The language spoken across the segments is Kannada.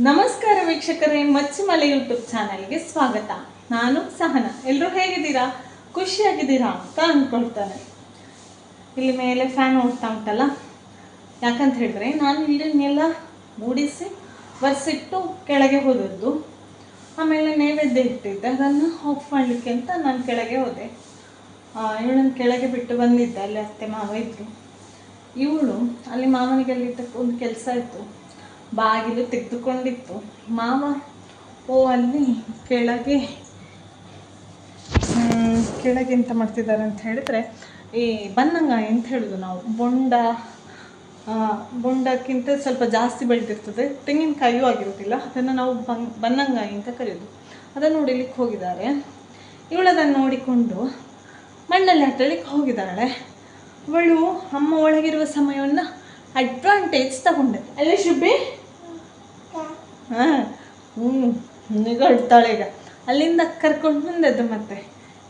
ನಮಸ್ಕಾರ ವೀಕ್ಷಕರೇ, ಮಚ್ಚಿಮಲೆ ಯೂಟ್ಯೂಬ್ ಚಾನಲ್ಗೆ ಸ್ವಾಗತ. ನಾನು ಸಹನ. ಎಲ್ಲರೂ ಹೇಗಿದ್ದೀರಾ? ಖುಷಿಯಾಗಿದ್ದೀರಾ ಅಂತ ಅಂದ್ಕೊಳ್ತಾನೆ ಇಲ್ಲಿ ಮೇಲೆ ಫ್ಯಾನ್ ಓಡ್ತಾ ಉಂಟಲ್ಲ? ಯಾಕಂತ ಹೇಳಿದ್ರೆ, ನಾನು ಇಲ್ಲಿನೆಲ್ಲ ಮೂಡಿಸಿ, ಒರೆಸಿಟ್ಟು ಕೆಳಗೆ ಹೋದದ್ದು. ಆಮೇಲೆ ನೈವೇದ್ಯ ಇಟ್ಟಿದ್ದೆ. ಅದನ್ನು ಆಫ್ ಮಾಡಲಿಕ್ಕೆ ಅಂತ ನಾನು ಕೆಳಗೆ ಹೋದೆ. ಇವಳನ್ನು ಕೆಳಗೆ ಬಿಟ್ಟು ಬಂದಿದ್ದೆ. ಅಲ್ಲಿ ಅತ್ತೆ ಮಾವ ಇದ್ರು. ಇವಳು ಅಲ್ಲಿ ಮಾವನಿಗೆ ಅಲ್ಲಿ ಒಂದು ಕೆಲಸ ಇತ್ತು. ಬಾಗಿಲು ತೆಗೆದುಕೊಂಡಿತ್ತು. ಮಾವ, ಓ, ಅಲ್ಲಿ ಕೆಳಗೆ ಕೆಳಗೆ ಎಂತ ಮಾಡ್ತಿದ್ದಾರೆ ಅಂತ ಹೇಳಿದ್ರೆ, ಈ ಬನ್ನಂಗಾಯಿ ಅಂತ ಹೇಳೋದು ನಾವು? ಬೊಂಡ ಬೊಂಡಕ್ಕಿಂತ ಸ್ವಲ್ಪ ಜಾಸ್ತಿ ಬೆಳೆದಿರ್ತದೆ. ತೆಂಗಿನಕಾಯಿಯೂ ಆಗಿರೋದಿಲ್ಲ ಅದನ್ನು ನಾವು ಬನ್ ಬನ್ನಂಗಾಯಿ ಅಂತ ಕರೆಯೋದು. ಅದನ್ನು ನೋಡಿಲಿಕ್ಕೆ ಹೋಗಿದ್ದಾರೆ. ಇವಳು ಅದನ್ನು ನೋಡಿಕೊಂಡು ಮಣ್ಣಲ್ಲಿ ಆಟಲಿಕ್ಕೆ ಹೋಗಿದ್ದಾಳೆ. ಅವಳು ಅಮ್ಮ ಒಳಗಿರುವ ಸಮಯವನ್ನು ಅಡ್ವಾಂಟೇಜ್ ತಗೊಂಡೆ. ಅಲ್ಲೇ ಶುಭಿ ಹಾಂ ಹ್ಞೂ ನಿಗಳ್ತಾಳೆ ಈಗ. ಅಲ್ಲಿಂದ ಕರ್ಕೊಂಡು ಬಂದದ್ದು ಮತ್ತೆ.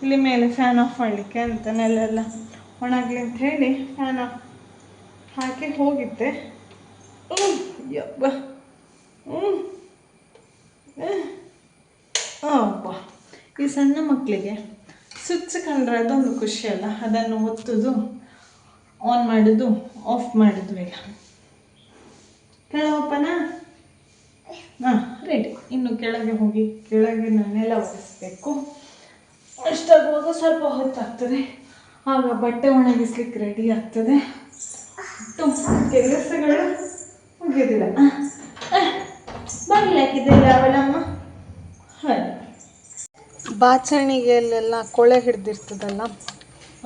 ಇಲ್ಲಿ ಮೇಲೆ ಫ್ಯಾನ್ ಆಫ್ ಮಾಡಲಿಕ್ಕೆ ಅಂತ ನೆಲೆಲ್ಲ ಒಣಗಲಿ ಅಂತ ಹೇಳಿ ಫ್ಯಾನ್ ಆಫ್ ಹಾಕಿ ಹೋಗಿದ್ದೆ. ಹ್ಞೂ ಯಬ್ಬ ಹ್ಞೂ ಅಬ್ಬ ಈ ಸಣ್ಣ ಮಕ್ಕಳಿಗೆ ಸ್ವಿಚ್ ಕಂಡ್ರೆ ಅದೊಂದು ಖುಷಿ ಅಲ್ಲ. ಅದನ್ನು ಒತ್ತುದು ಆನ್ ಮಾಡೋದು ಆಫ್ ಮಾಡೋದು ಈಗ. ಕೆಳಗಪ್ಪನ ಹಾಂ ರೆಡಿ ಇನ್ನು ಕೆಳಗೆ ಹೋಗಿ, ಕೆಳಗೆ ನೆಲ ಒರೆಸ್ಬೇಕು. ಅಷ್ಟಾಗುವಾಗ ಸ್ವಲ್ಪ ಹೊತ್ತಾಗ್ತದೆ. ಆಗ ಬಟ್ಟೆ ಒಣಗಿಸ್ಲಿಕ್ಕೆ ರೆಡಿ ಆಗ್ತದೆ. ಕೆಲಸಗಳು ಮುಗಿಯೋದಿಲ್ಲ ಬಾಗಿಲು ಹಾಕಿದ್ದಿಲ್ಲ ಅವಳಮ್ಮ ಹಾಗೆ. ಬಾಚಣಿಗೆಯಲ್ಲೆಲ್ಲ ಕೊಳೆ ಹಿಡ್ದಿರ್ತದಲ್ಲ,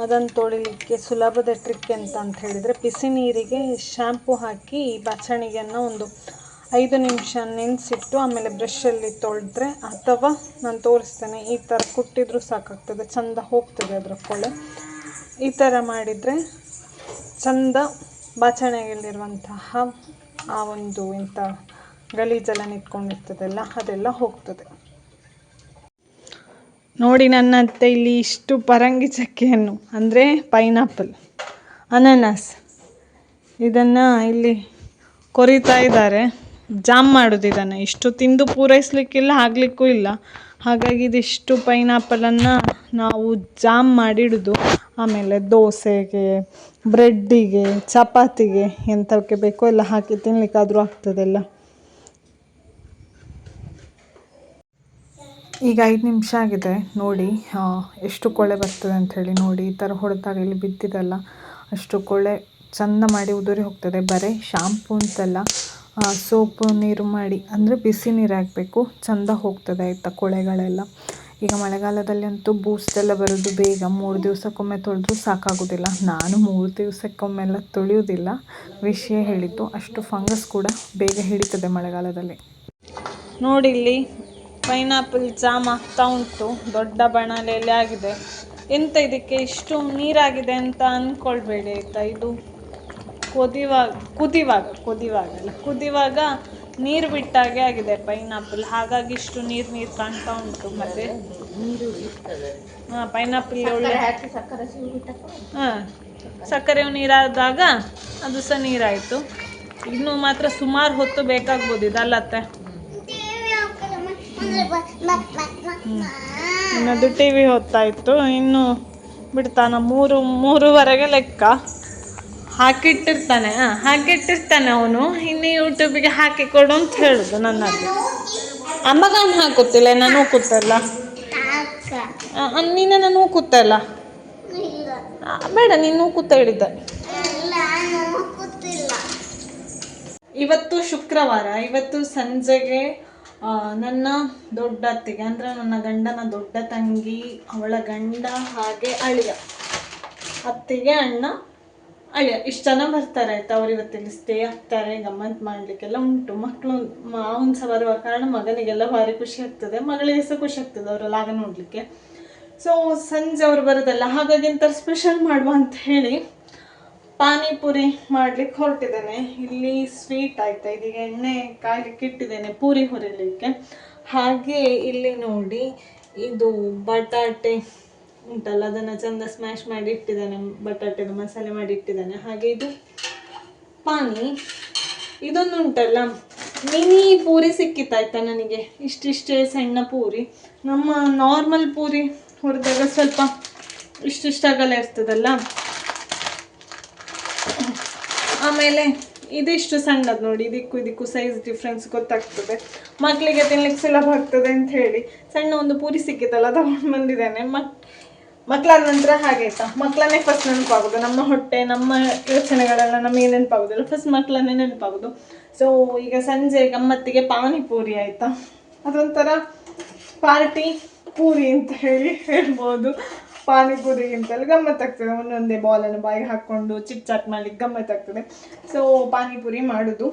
ಅದನ್ನು ತೊಳಿಲಿಕ್ಕೆ ಸುಲಭದ ಟ್ರಿಕ್ ಎಂತ ಅಂತ ಹೇಳಿದರೆ, ಬಿಸಿ ನೀರಿಗೆ ಶ್ಯಾಂಪು ಹಾಕಿ ಬಾಚಣಿಗೆಯನ್ನು ಒಂದು ಐದು ನಿಮಿಷ ನೆನೆಸಿಟ್ಟು ಆಮೇಲೆ ಬ್ರಷಲ್ಲಿ ತೊಳೆದ್ರೆ ಅಥವಾ ನಾನು ತೋರಿಸ್ತೇನೆ, ಈ ಥರ ಕುಟ್ಟಿದ್ರೂ ಸಾಕಾಗ್ತದೆ, ಚಂದ ಹೋಗ್ತದೆ ಅದರ ಕೊಳೆ. ಈ ಥರ ಮಾಡಿದರೆ ಚಂದ ಬಾಚಣೆಯಲ್ಲಿರುವಂತಹ ಆ ಒಂದು ಇಂಥ ಗಲೀಜೆಲ್ಲ ನಿಂತ್ಕೊಂಡಿರ್ತದಲ್ಲ, ಅದೆಲ್ಲ ಹೋಗ್ತದೆ. ನೋಡಿ ನನ್ನ ಅತ್ತೆ ಇಲ್ಲಿ ಇಷ್ಟು ಪರಂಗಿ ಚಕ್ಕೆಯನ್ನು, ಅಂದರೆ ಪೈನಾಪಲ್, ಅನಾನಸ್, ಇದನ್ನು ಇಲ್ಲಿ ಕೊರಿತಾ ಇದ್ದಾರೆ. ಜಾಮ್ ಮಾಡೋದು ಇದನ್ನು. ಇಷ್ಟು ತಿಂದು ಪೂರೈಸಲಿಕ್ಕಿಲ್ಲ, ಆಗಲಿಕ್ಕೂ ಇಲ್ಲ. ಹಾಗಾಗಿ ಇದಿಷ್ಟು ಪೈನಾಪಲನ್ನು ನಾವು ಜಾಮ್ ಮಾಡಿಡೋದು. ಆಮೇಲೆ ದೋಸೆಗೆ, ಬ್ರೆಡ್ಡಿಗೆ, ಚಪಾತಿಗೆ ಎಂಥವಕ್ಕೆ ಬೇಕೋ ಎಲ್ಲ ಹಾಕಿ ತಿನ್ನಲಿಕ್ಕಾದರೂ ಆಗ್ತದೆಲ್ಲ. ಈಗ ಐದು ನಿಮಿಷ ಆಗಿದೆ. ನೋಡಿ ಎಷ್ಟು ಕೊಳೆ ಬರ್ತದೆ ಅಂಥೇಳಿ ನೋಡಿ. ಈ ಥರ ಹೊಡೆದಾಗ ಇಲ್ಲಿ ಬಿದ್ದಿದೆಲ್ಲ. ಅಷ್ಟು ಕೊಳೆ ಚಂದ ಮಾಡಿ ಉದುರಿ ಹೋಗ್ತದೆ. ಬರೀ ಶಾಂಪೂ ಅಂತಲ್ಲ. ಸೋಪು ನೀರು ಮಾಡಿ, ಅಂದರೆ ಬಿಸಿ ನೀರು ಹಾಕಬೇಕು. ಚಂದ ಹೋಗ್ತದೆ ಆಯಿತಾ ಕೊಳೆಗಳೆಲ್ಲ. ಈಗ ಮಳೆಗಾಲದಲ್ಲಿ ಅಂತೂ ಬೂಸ್ಟ್ ಎಲ್ಲ ಬರೋದು ಬೇಗ. ಮೂರು ದಿವಸಕ್ಕೊಮ್ಮೆ ತೊಳೆದ್ರೂ ಸಾಕಾಗೋದಿಲ್ಲ. ನಾನು ಮೂರು ದಿವಸಕ್ಕೊಮ್ಮೆಲ್ಲ ತೊಳೆಯೋದಿಲ್ಲ. ವಿಷಯ ಹೇಳಿದ್ದು, ಅಷ್ಟು ಫಂಗಸ್ ಕೂಡ ಬೇಗ ಹಿಡಿತದೆ ಮಳೆಗಾಲದಲ್ಲಿ. ನೋಡಿ ಇಲ್ಲಿ ಪೈನಾಪಲ್ ಜಾಮ್ ಆಗ್ತಾ ಉಂಟು. ದೊಡ್ಡ ಬಣಲೆಯಲ್ಲಿ ಆಗಿದೆ. ಎಂತ ಇದಕ್ಕೆ ಇಷ್ಟು ನೀರಾಗಿದೆ ಅಂತ ಅಂದ್ಕೊಳ್ಬೇಡಿ ಆಯಿತಾ? ಇದು ಕುದಿವಾಗ ಕುದಿವಾಗ ಕುದಿವಾಗ ಅಲ್ಲ ಕುದಿವಾಗ ನೀರು ಬಿಟ್ಟಾಗೆ ಆಗಿದೆ ಪೈನಾಪಲ್. ಹಾಗಾಗಿ ಇಷ್ಟು ನೀರು ನೀರು ಕಾಣ್ತಾ ಉಂಟು ಮತ್ತೆ. ಹಾಂ ಪೈನಾಪಲ್ ಒಳ್ಳೆ ಹಾಂ ಸಕ್ಕರೆ ನೀರಾದಾಗ ಅದು ಸಹ ನೀರಾಯಿತು. ಇನ್ನು ಮಾತ್ರ ಸುಮಾರು ಹೊತ್ತು ಬೇಕಾಗ್ಬೋದು ಇದಲ್ಲತ್ತೆ. ಇನ್ನದು ಟಿ ವಿ ಹೊತ್ತಾಯಿತು. ಇನ್ನು ಬಿಡ್ತಾನ ಮೂರು ಮೂರುವರೆಗೆ ಲೆಕ್ಕ. ಹಾಕಿಟ್ಟಿರ್ತಾನೆ. ಹಾಕಿಟ್ಟಿರ್ತಾನೆ ಅವನು. ಇನ್ನು ಯೂಟ್ಯೂಬಿಗೆ ಹಾಕಿ ಕೊಡು ಅಂತ ಹೇಳುದು ನನ್ನ ಅಮ್ಮಗ ಅವ್ನು ಹಾಕುತ್ತಿಲ್ಲ ನಾನು ಕೂತಲ್ಲ ನೀನು ನಾನು ಕೂತಲ್ಲ ಬೇಡ, ನೀನು ಕೂತ ಹೇಳಿದ್ದೆ. ಇವತ್ತು ಶುಕ್ರವಾರ, ಇವತ್ತು ಸಂಜೆಗೆ ನನ್ನ ದೊಡ್ಡ ಅತ್ತಿಗೆ, ಅಂದ್ರೆ ನನ್ನ ಗಂಡನ ದೊಡ್ಡ ತಂಗಿ, ಅವಳ ಗಂಡ ಹಾಗೆ ಅಳಿಯ. ಅತ್ತಿಗೆ ಅಣ್ಣ ಅಳಿಯ ಇಷ್ಟು ಜನ ಬರ್ತಾರೆ ಆಯ್ತಾ ಅವ್ರು ಇವತ್ತಿಲ್ಲಿ ಸ್ಟೇ ಆಗ್ತಾರೆ, ಗಮ್ಮತ್ ಮಾಡ್ಲಿಕ್ಕೆಲ್ಲ ಉಂಟು. ಮಕ್ಕಳು ಮಾವನ್ ಸಹ ಬರುವ ಕಾರಣ ಮಗನಿಗೆಲ್ಲ ಭಾರಿ ಖುಷಿ ಆಗ್ತದೆ. ಮಗಳಿಗೆ ಸಹ ಖುಷಿ ಆಗ್ತದೆ ಅವರೆಲ್ಲ ಆಗ ನೋಡ್ಲಿಕ್ಕೆ. ಸೊ ಸಂಜೆ ಅವ್ರು ಬರೋದಲ್ಲ, ಹಾಗಾಗಿ ಒಂಥರ ಸ್ಪೆಷಲ್ ಮಾಡುವ ಅಂತ ಹೇಳಿ ಪಾನಿಪುರಿ ಮಾಡ್ಲಿಕ್ಕೆ ಹೊರಟಿದ್ದೇನೆ. ಇಲ್ಲಿ ಸ್ವೀಟ್ ಆಯ್ತಾ, ಇದೀಗ ಎಣ್ಣೆ ಕಾಯ್ಲಿಕ್ಕೆ ಇಟ್ಟಿದ್ದೇನೆ ಪೂರಿ ಹುರಿಲಿಕ್ಕೆ. ಹಾಗೆ ಇಲ್ಲಿ ನೋಡಿ, ಇದು ಬಟಾಟೆ. ಉಂಟಲ್ಲ, ಅದನ್ನು ಚಂದ ಸ್ಮ್ಯಾಶ್ ಮಾಡಿ ಇಟ್ಟಿದ್ದಾನೆ ಬಟಾಟೆದು ಮಸಾಲೆ ಮಾಡಿ ಇಟ್ಟಿದ್ದಾನೆ ಹಾಗೆ ಇದು ಪಾನಿ. ಇದೊಂದು ಉಂಟಲ್ಲ, ಮಿನಿ ಪೂರಿ ಸಿಕ್ಕಿತ್ತಾಯ್ತಾ ನನಗೆ? ಇಷ್ಟಿಷ್ಟೇ ಸಣ್ಣ ಪೂರಿ. ನಮ್ಮ ನಾರ್ಮಲ್ ಪೂರಿ ಹುರಿದಾಗ ಸ್ವಲ್ಪ ಇಷ್ಟಿಷ್ಟಾಗಲ್ಲ ಇರ್ತದಲ್ಲ? ಆಮೇಲೆ ಇದಿಷ್ಟು ಸಣ್ಣದು ನೋಡಿ, ಇದಕ್ಕೂ ಇದಕ್ಕೂ ಸೈಜ್ ಡಿಫ್ರೆನ್ಸ್ ಗೊತ್ತಾಗ್ತದೆ. ಮಕ್ಕಳಿಗೆ ತಿನ್ಲಿಕ್ಕೆ ಸುಲಭ ಆಗ್ತದೆ ಅಂತ ಹೇಳಿ. ಸಣ್ಣ ಒಂದು ಪೂರಿ ಸಿಕ್ಕಿತಲ್ಲ ತಗೊಂಡು ಬಂದಿದ್ದೇನೆ. ಮಕ್ ಮಕ್ಕಳಾದ ನಂತರ ಹಾಗೆ ಆಯ್ತಾ? ಮಕ್ಕಳನ್ನೇ ಫಸ್ಟ್ ನೆನಪಾಗೋದು. ನಮ್ಮ ಹೊಟ್ಟೆ, ನಮ್ಮ ಯೋಚನೆಗಳೆಲ್ಲ ನಮಗೆ ನೆನಪಾಗೋದಿಲ್ಲ. ಫಸ್ಟ್ ಮಕ್ಕಳನ್ನೇ ನೆನಪಾಗೋದು. ಸೊ ಈಗ ಸಂಜೆ ಗಮ್ಮತ್ತಿಗೆ ಪಾನಿಪೂರಿ ಆಯ್ತಾ? ಅದೊಂಥರ ಪಾರ್ಟಿ ಪೂರಿ ಅಂತ ಹೇಳಿ ಹೇಳ್ಬೋದು. ಪಾನಿಪುರಿಗಿಂತಲೂ ಗಮ್ಮತ್ತಾಗ್ತದೆ. ಒಂದೊಂದೇ ಬಾಲನ್ನು ಬಾಯಿಗೆ ಹಾಕ್ಕೊಂಡು ಚಿಟ್ ಚಾಟ್ ಮಾಡ್ಲಿಕ್ಕೆ ಗಮ್ಮತ್ತಾಗ್ತದೆ. ಸೊ ಪಾನಿಪುರಿ ಮಾಡೋದು.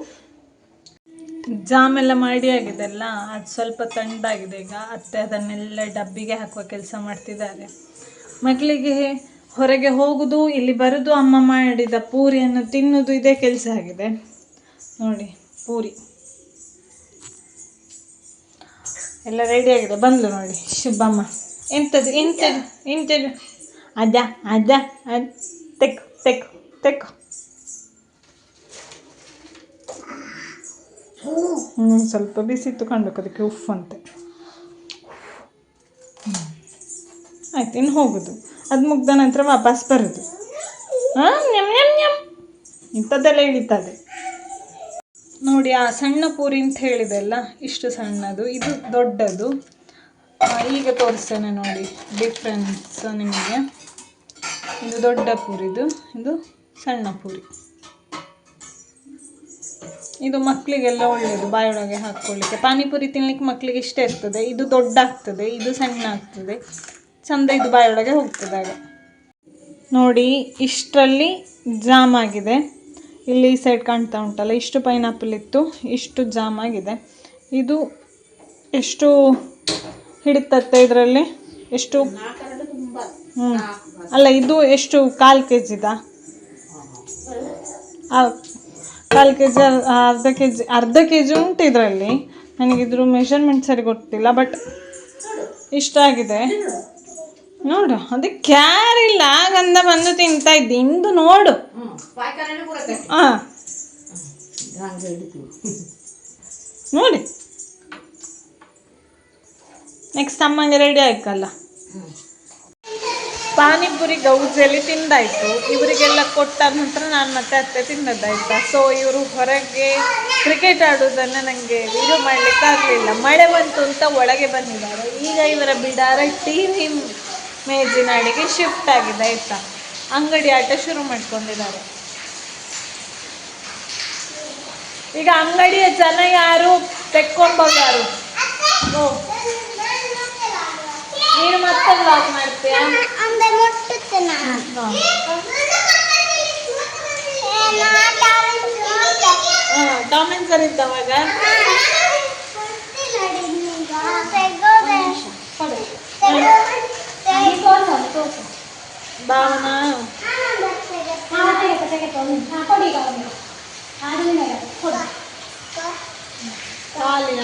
ಜಾಮ್ ಎಲ್ಲ ಮಾಡಿ ಆಗಿದೆ ಅಲ್ಲ? ಅದು ಸ್ವಲ್ಪ ತಣ್ಣದಾಗಿದೆ ಈಗ ಅತ್ತೆ ಅದನ್ನೆಲ್ಲ ಡಬ್ಬಿಗೆ ಹಾಕುವ ಕೆಲಸ ಮಾಡ್ತಿದ್ದಾರೆ. ಮಕ್ಕಳಿಗೆ ಹೊರಗೆ ಹೋಗುವುದು ಇಲ್ಲಿ ಬರುದು, ಅಮ್ಮ ಮಾಡಿದ ಪೂರಿಯನ್ನು ತಿನ್ನುವುದು ಇದೇ ಕೆಲಸ ಆಗಿದೆ. ನೋಡಿ, ಪೂರಿ. ಎಲ್ಲ ರೆಡಿ ಆಗಿದೆ. ಬಂದ್ಲು ನೋಡಿ, ಶುಭಮ್ಮ. ಎಂಥದ್ದು ಎಂಥದ್ದು ಎಂಥದ್ದು ಅದ ಅದ ಅದ್ ತೆಕ್ಕು ತೆಕ್ಕು ತೆಕ್ಕು. ಸ್ವಲ್ಪ ಬಿಸಿತ್ತು ಕಂಡು ಅದಕ್ಕೆ ಉಫ್ ಅಂತೆ. ಆಯ್ತು, ಇನ್ನು ಹೋಗೋದು. ಅದು ಮುಗ್ದ ನಂತರ ವಾಪಸ್ ಬರೋದು. ಹಾಂ ನೆಮ್ ನೆಮ್ ನೆಮ್ ಇಂಥದ್ದೆಲ್ಲ ಇಳಿತದೆ. ನೋಡಿ, ಆ ಸಣ್ಣ ಪೂರಿ ಅಂತ ಹೇಳಿದೆ ಅಲ್ಲ ಇಷ್ಟು ಸಣ್ಣದು, ಇದು ದೊಡ್ಡದು. ಈಗ ತೋರಿಸ್ತೇನೆ ನೋಡಿ ಡಿಫ್ರೆನ್ಸ್ ನಿಮಗೆ. ಇದು ದೊಡ್ಡ ಪೂರಿದು, ಇದು ಸಣ್ಣ ಪೂರಿ. ಇದು ಮಕ್ಕಳಿಗೆಲ್ಲ ಒಳ್ಳೆಯದು ಬಾಯೊಳಗೆ ಹಾಕ್ಕೊಳ್ಳಿಕ್ಕೆ. ಪಾನಿಪುರಿ ತಿನ್ಲಿಕ್ಕೆ ಮಕ್ಕಳಿಗೆ ಇಷ್ಟ ಇರ್ತದೆ. ಇದು ದೊಡ್ಡ ಆಗ್ತದೆ ಇದು ಸಣ್ಣ ಆಗ್ತದೆ ಚಂದ ಇದು ಬಾಯೊಳಗೆ ಹೋಗ್ತದೆ ಆಗ ನೋಡಿ, ಇಷ್ಟರಲ್ಲಿ ಜಾಮ್ ಆಗಿದೆ. ಇಲ್ಲಿ ಈ ಸೈಡ್ ಕಾಣ್ತಾ ಉಂಟಲ್ಲ, ಇಷ್ಟು ಪೈನಾಪಲ್ ಇತ್ತು, ಇಷ್ಟು ಜಾಮ್ ಆಗಿದೆ. ಇದು ಎಷ್ಟು ಹಿಡಿತತ್ತೆ ಇದರಲ್ಲಿ? ಎಷ್ಟು? ಹ್ಞೂ ಅಲ್ಲ, ಇದು ಎಷ್ಟು ಕಾಲು ಕೆ ಜಿದಾ ಕಾಲು ಕೆ ಜಿ ಅರ್ಧ ಕೆ ಜಿ ಅರ್ಧ ಕೆ ಜಿ ಉಂಟು ಇದರಲ್ಲಿ. ನನಗಿದ್ರು ಮೆಷರ್ಮೆಂಟ್ ಸರಿ ಗೊತ್ತಿಲ್ಲ ಬಟ್ ಇಷ್ಟ ಆಗಿದೆ. ನೋಡು ಅದು ಕ್ಯಾರ್ ಇಲ್ಲ ಗಂಧ ಬಂದು ತಿಂತಾ ಇದ್ದೆ. ಇಂದು ನೋಡು. ಹಾಂ ನೋಡಿ. ನೆಕ್ಸ್ಟ್ ಅಮ್ಮಂಗೆ ರೆಡಿ ಆಯ್ಕಲ್ಲ ಪಾನಿಪುರಿ ಗೌಜಲ್ಲಿ ತಿಂದಾಯ್ತು. ಇವರಿಗೆಲ್ಲ ಕೊಟ್ಟಾದ ನಂತರ ನಾನು ಮತ್ತೆ ಅತ್ತೆ ತಿಂದದ್ದಾಯ್ತಾ? ಸೊ ಇವರು ಹೊರಗೆ ಕ್ರಿಕೆಟ್ ಆಡೋದನ್ನು ನನಗೆ ವಿಡಿಯೋ ಮಾಡ್ಲಿಕ್ಕೆ ಆಗಲಿಲ್ಲ ಮಳೆ ಬಂತು ಅಂತ ಒಳಗೆ ಬಂದಿದ್ದಾರೆ. ಈಗ ಇವರ ಬಿಡಾರ ಟಿ ವಿ ಮೇಜಿನ ಅಡಿಗೆ ಶಿಫ್ಟ್ ಆಗಿದೆ ಆಯ್ತಾ ಅಂಗಡಿ ಆಟ ಶುರು ಮಾಡ್ಕೊಂಡಿದ್ದಾರೆ ಈಗ ಅಂಗಡಿಯ ಜನ ಯಾರು ತೆಕ್ಕೊಂಬೋಗಾರು ಓ ನೀನು ಮತ್ತೆ ಬ್ಲಾಗ್ ಮಾಡ್ತೀಯಾ ಹಾ. ಹಾ, ಟಾಮ್ ಅಂಡ್ ಜೆರ್ರಿ ಇದ್ದವಾಗ ಭಾವನಾ ಖಾಲಿನ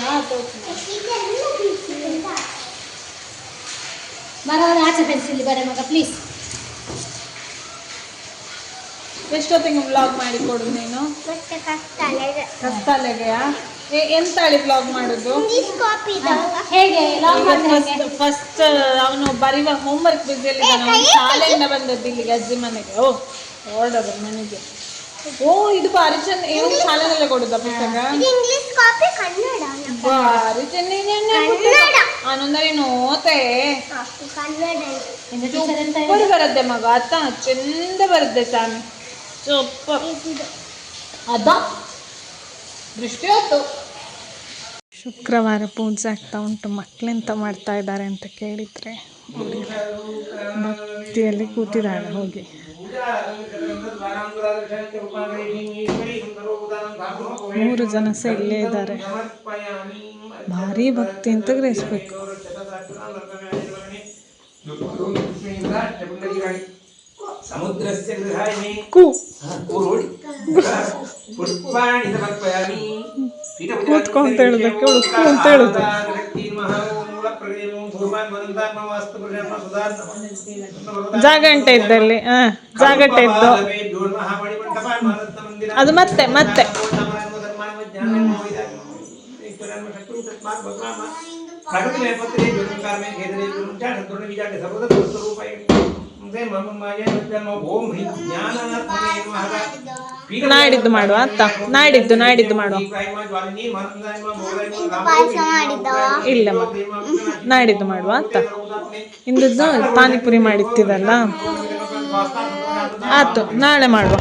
ಬರೋದು ಆಚೆ ಪೆನ್ಸಿಲ್ ಬರ ಮಗ ಪ್ಲೀಸ್ ಎಷ್ಟೊತ್ತಿಗೆ ಬ್ಲಾಗ್ ಮಾಡಿ ಕೊಡು ನೀನು ಕತ್ತಲೆಗೆಯಾ ಎ- ಎಂತಾಳಿ ಬ್ಲಾಗ್ ಮಾಡುದು? ಹೇಗೆ? ಫಸ್ಟ್ ಅವನು ಬರೀವ ಹೋಮ್ವರ್ಕ್ ಬಿಸಿಯಲ್ಲಿ ಶಾಲೆಯಿಂದ ಬಂದದ್ದು ಇಲ್ಲಿಗೆ ಅಜ್ಜಿ ಮನೆಗೆ. ಓ ಓಡೋದು ಮನೆಗೆ. ಓ ಇದು ಭಾರಿ ಚೆನ್ನ ಏನು ಶಾಲೆನಲ್ಲೇ ಕೊಡುದ ಪುಸ್ತಕ ಇಂಗ್ಲಿಷ್ ಕಾಪಿ ಕನ್ನಡ ಭಾರಿ ಚೆನ್ನ ಆನಂದರಿ ನೋತೆ. ಸೂಪರ್ ಬರದ್ದೆ ಮಗ ಅತ್ತ ಚೆಂದ ಬರುತ್ತೆ ಸ್ವಾಮಿ. ಸೂಪರ್ ಅದ? ದೃಷ್ಟಿ ಶುಕ್ರವಾರ ಪೂಜೆ ಆಗ್ತಾ ಉಂಟು. ಮಕ್ಕಳೆಂತ ಮಾಡ್ತಾ ಇದ್ದಾರೆ ಅಂತ ಕೇಳಿದ್ರೆ ಭಕ್ತಿಯಲ್ಲಿ ಕೂತಿದ್ದಾಳೆ ಹೋಗಿ. ಮೂರು ಜನ ಸಹ ಇಲ್ಲೇ ಇದ್ದಾರೆ. ಭಾರಿ ಭಕ್ತಿ ಅಂತ ಗ್ರಹಿಸ್ಬೇಕು. ಸಮುದ್ರಸ್ಯ ಗೃಹಾಯಿನಿ ಊರುಳಿ ಪುಷ್ಪಾಣಿ ಸಮರ್ಪಯಾಮಿ ಕೂತ್ಕೊ ಅಂತ ಹೇಳೋದಕ್ಕೆ ಉಳ್ಕು ಅಂತ ಹೇಳೋದು. ಜಾಗಂಟೆ ಇದ್ದಲ್ಲಿ ಹಾ ಇದ್ದು. ಅದು ಮತ್ತೆ ಮತ್ತೆ. ಪ್ರಕೃತಿ ನಾಡಿದ್ದು ಮಾಡುವ ಅಂತ. ನಾಡಿದ್ದು ನಾಡಿದ್ದು ಮಾಡುವ. ಇಲ್ಲ ನಾಡಿದ್ದು ಮಾಡುವ ಅಂತ. ಇಂದದ್ದು ಪಾನಿಪುರಿ ಮಾಡಿತ್ತಿದಲ್ಲ ಆತು ನಾಳೆ ಮಾಡುವ.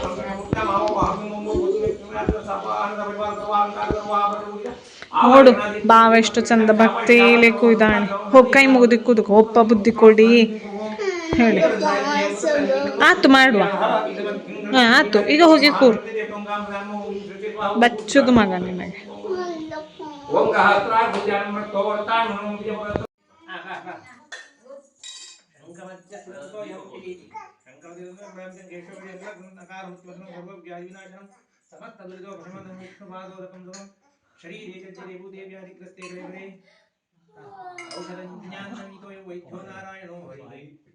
ನೋಡು ಬಾವ ಎಷ್ಟು ಚಂದ ಭಕ್ತಿಲೇ ಕುಯ್ದಾಣೆ ಹೋಗಿ ಕೈ ಮುಗಿದಿ ಒಪ್ಪ ಬುದ್ಧಿ ಕೊಡಿ. ಹೇಳಿ ಆತು ಮಾಡುವ ಹಾ ಆತು ಈಗ ಹೋಗಿ ಕೂರು ಬಚ್ಚುದು ಮಗ ನಿನಗೆ ಓಂ ಗಹತ್ರಾ ಭುಜಾನ ಮತ್ತೋ ವರ್ತಾನ ಮನೋ ವಿಜಯಪದ ಆ ಬಾ ಬಾ ಶಂಕಮಜ್ಜ ಪ್ರತೋ ಯಂಕಿರಿ ಶಂಕರದೇವ ಬ್ರಹ್ಮಂ ಕೇಶವರಿ ಎಲ್ಲ ಗುಣಕಾರ ಹುತ್ವನ ಸರ್ವ ವ್ಯಾಧಿ ವಿನಾಶನಂ ಸಮಸ್ತದೃಜೋ ಭ್ರಮಣಂ ವಿಷ್ಣು ಪಾದೋದಕಂ ದೋಂ ಶರೀರೇ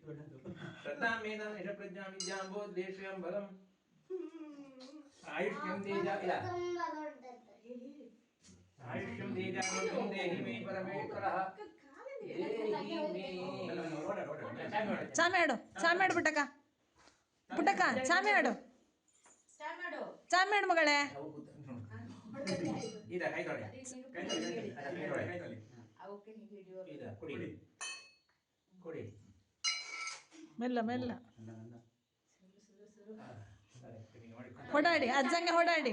ಚರ್ಚೆ ಭೂದೇವ್ಯಾದಿ ಗ್ರಸ್ತೆ ಗಳೆ ಔಷಧಂ ಜ್ಞಾನಮಿತೋ ವೈದ್ಯೋ ನಾರಾಯಣೋ ಹರಿ ಶ್ರದ್ಧಾಮೇನ ಯಶ ಪ್ರಜ್ಞಾ ವಿದ್ಯಾಂಬೋ ದೇಶಯಂ ಬಲಂ ಆಯುಷ್ಯಂ ತೇಜ ಇಲ್ಲ ಆಯುಷ್ಯಂ ತೇಜಾಮೃತಂ ದೇಹಿ ಮೇ ಪರಮೇಶ್ವರಃ ದೇಹಿ ಮೇ ಚಾ ಮಾಡು. ಚಾ ಮಾಡು. ಪುಟ್ಟಕ್ಕ. ಪುಟ್ಟಕ್ಕ ಚಾ ಮಾಡು. ಚಾ ಮಗಳೇ. ಇದ ಕೈ ತೊಳೆ ಕೈ ತೊಳೆ ಕೈ ತೊಳೆ ಕೈ ತೊಳೆ ಇದ ಕುಡಿ. ಕುಡಿ. ಮೆಲ್ಲ ಮೆಲ್ಲ ಸರಿ ನಿಮಗೆ ಮಾಡಿ ಹೊಡಾಡಿ ಅಜ್ಜಂಗೆ ಹೊಡಾಡಿ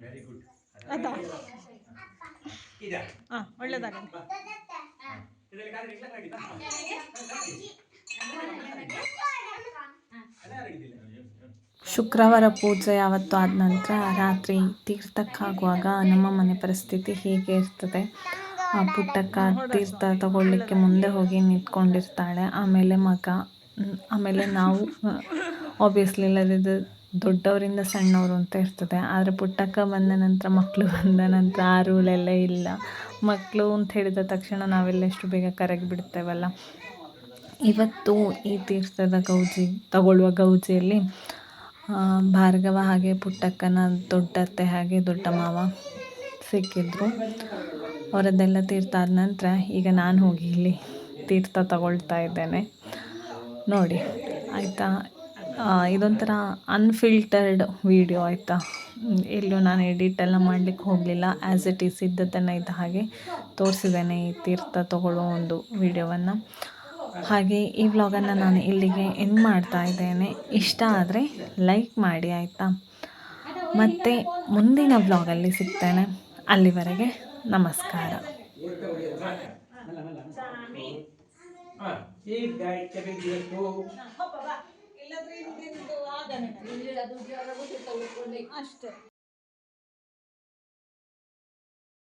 ವೆರಿ ಗುಡ್ ಆಯ್ತಾ ಇದ ಹಾ ಒಳ್ಳೇದಾಗಲಿ ಶುಕ್ರವಾರ ಪೂಜೆ ಯಾವತ್ತು ಆದ ನಂತರ ರಾತ್ರಿ ತೀರ್ಥಕ್ಕಾಗುವಾಗ ನಮ್ಮ ಮನೆ ಪರಿಸ್ಥಿತಿ ಹೀಗೆ ಇರ್ತದೆ. ಆ ಪುಟ್ಟಕ್ಕ ತೀರ್ಥ ತಗೊಳ್ಳಿಕ್ಕೆ ಮುಂದೆ ಹೋಗಿ ನಿಂತ್ಕೊಂಡಿರ್ತಾಳೆ. ಆಮೇಲೆ ಮಗ, ಆಮೇಲೆ ನಾವು ಆಬ್ವಿಯಸ್ಲಿ ಇಲ್ಲದಿದ್ದು ದೊಡ್ಡವರಿಂದ ಸಣ್ಣವರು ಅಂತ ಇರ್ತದೆ. ಆದರೆ ಪುಟ್ಟಕ್ಕ ಬಂದ ನಂತರ ಮಕ್ಕಳು ಬಂದ ನಂತರ ಆ ರೂಲೆಲ್ಲ ಇಲ್ಲ. ಮಕ್ಕಳು ಅಂತ ಹೇಳಿದ ತಕ್ಷಣ ನಾವೆಲ್ಲ ಎಷ್ಟು ಬೇಗ ಕರಗಿ ಬಿಡ್ತೇವಲ್ಲ. ಇವತ್ತು ಈ ತೀರ್ಥದ ಗೌಜಿ, ತಗೊಳ್ಳುವ ಗೌಜಿಯಲ್ಲಿ ಭಾರ್ಗವ ಹಾಗೆ ಪುಟ್ಟಕ್ಕನ ದೊಡ್ಡತ್ತೆ ಹಾಗೆ ದೊಡ್ಡ ಮಾವ ಸಿಕ್ಕಿದ್ರು. ಅವರದ್ದೆಲ್ಲ ತೀರ್ಥ ಆದ ನಂತರ ಈಗ ನಾನು ಹೋಗಿ ಇಲ್ಲಿ ತೀರ್ಥ ತಗೊಳ್ತಾ ಇದ್ದೇನೆ. ನೋಡಿ, ಆಯಿತಾ? ಇದೊಂಥರ ಅನ್ಫಿಲ್ಟರ್ಡ್ ವಿಡಿಯೋ ಆಯಿತಾ? ಎಲ್ಲೂ ನಾನು ಎಡಿಟ್ ಎಲ್ಲ ಮಾಡಲಿಕ್ಕೆ ಹೋಗಲಿಲ್ಲ. ಆ್ಯಸ್ ಇಟ್ ಈಸ್ ಇದ್ದದ್ದನ್ನು ಇದ್ದ ಹಾಗೆ ತೋರಿಸಿದ್ದೇನೆ ಈ ತೀರ್ಥ ತಗೊಳ್ಳೋ ಒಂದು ವಿಡಿಯೋವನ್ನು ಹಾಗೆ ಈ ವ್ಲಾಗನ್ನು ನಾನು ಇಲ್ಲಿಗೆ ಎಂಡ್ ಮಾಡ್ತಾ ಇದ್ದೇನೆ. ಇಷ್ಟ ಆದರೆ ಲೈಕ್ ಮಾಡಿ ಆಯಿತಾ? ಮತ್ತು ಮುಂದಿನ ವ್ಲಾಗಲ್ಲಿ ಸಿಗ್ತೇನೆ. ಅಲ್ಲಿವರೆಗೆ ನಮಸ್ಕಾರ. ಅಷ್ಟೇ.